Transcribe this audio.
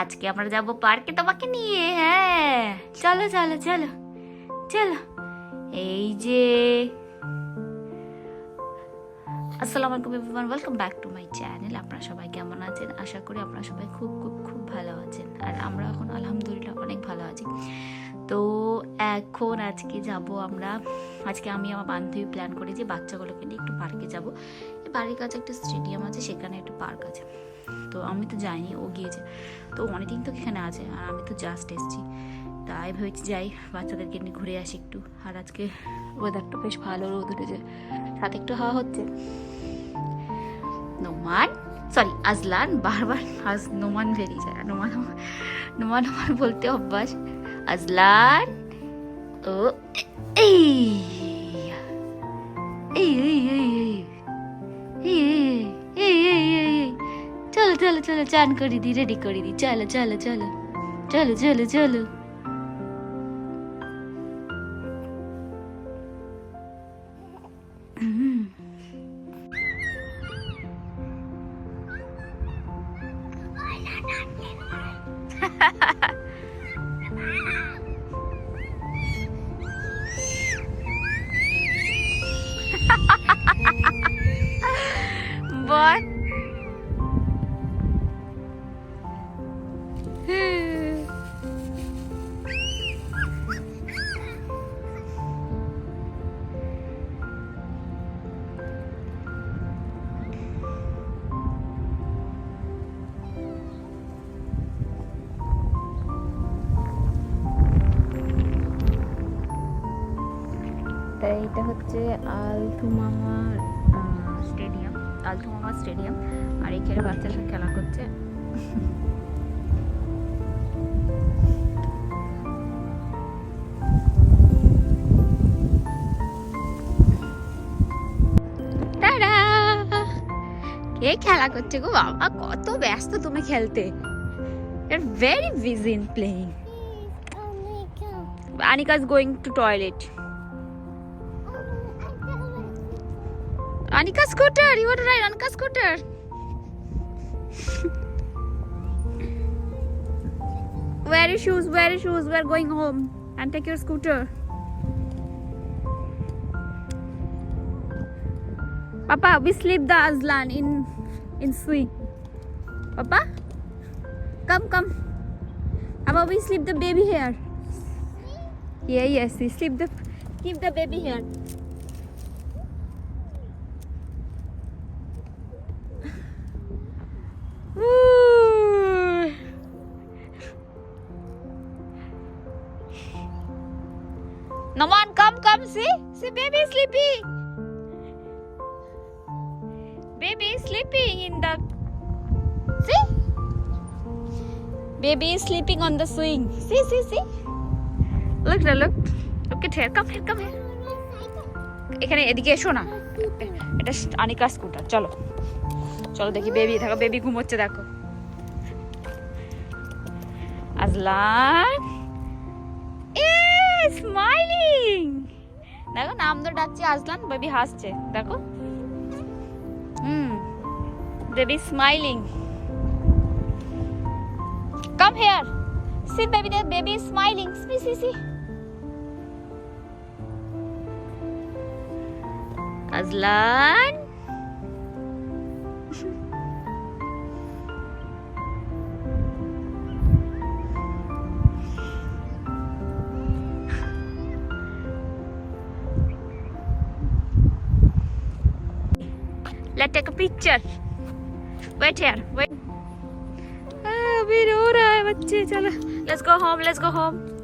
আজকে আমরা যাব পার্কে তোমাকে নিয়ে হ্যাঁ। চলো চলো চলো চলো। এই যে, আসসালামু আলাইকুম everyone welcome back to my channel আপনারা সবাই কেমন আছেন? আশা করি আপনারা সবাই খুব খুব খুব ভালো আছেন। আর আমরা এখন আলহামদুলিল্লাহ অনেক ভালো আছি। তো এখন আজকে যাব আমরা, আজকে আমি আমার বান্ধবী প্ল্যান করি যে বাচ্চাগুলোকে নিয়ে একটু পার্কে যাব। এই বাড়ির কাছে একটা স্টেডিয়াম আছে, সেখানে একটা পার্ক আছে। তো আমি তো যাইনি, ও গিয়েছে। তো অনেকদিন তো এখানে আছে, আর আমি তো জাস্ট এসেছি। তাই ভেবেছি যাই, বাচ্চাদেরকে নিয়ে ঘুরে আসি একটু। আর আজকে ওয়েদারটা বেশ ভালো রোদ উঠেছে। সাথে একটু হাওয়া হচ্ছে। নোমান সরি আজলান, বারবার আজ নোমান বেরিয়ে যায়। নোমান নোমান নোমান বলতে অভ্যাস। আজলান, ও এই এই এই এই এই চলো চলো চান করে দি রেডি করে দি চলো চলো চলো চলো চলো চলো হুম এটা হচ্ছে আলথুমামা স্টেডিয়াম আলথুমামা স্টেডিয়াম। আর এখানে বাচ্চারা খেলা করছে! কে খেলা করছে গো বাবা? কত ব্যস্ত তুমি খেলতে। Very busy in playing Anika is going to toilet. Anika scooter, you want to ride Anika scooter? Wear your shoes, wear your shoes, we're going home and take your scooter. Papa, we sleep the Azlan in in Sui. Papa? Come, come. Papa, we sleep the baby here. Yeah, yes, we sleep the keep the baby here. Naman, come, come, see, see, baby is sleeping. Baby is sleeping in the. See, baby is sleeping on the swing. See, see, see. Look, look, look. At here. Come here, come here. এখানে এদিকে এসো না এটা Anika scooter চলো চলো দেখি baby দেখো baby ঘুমোচ্ছে দেখো আজলান স্মাইলিং দেখো, নাম তো ডাকছি আজলান বেবি হাসছে, দেখো। হুম baby smiling come here see baby that baby smiling see see see Let's take a picture. Wait here. Wait. Ah, we know Let's go home. Let's go home.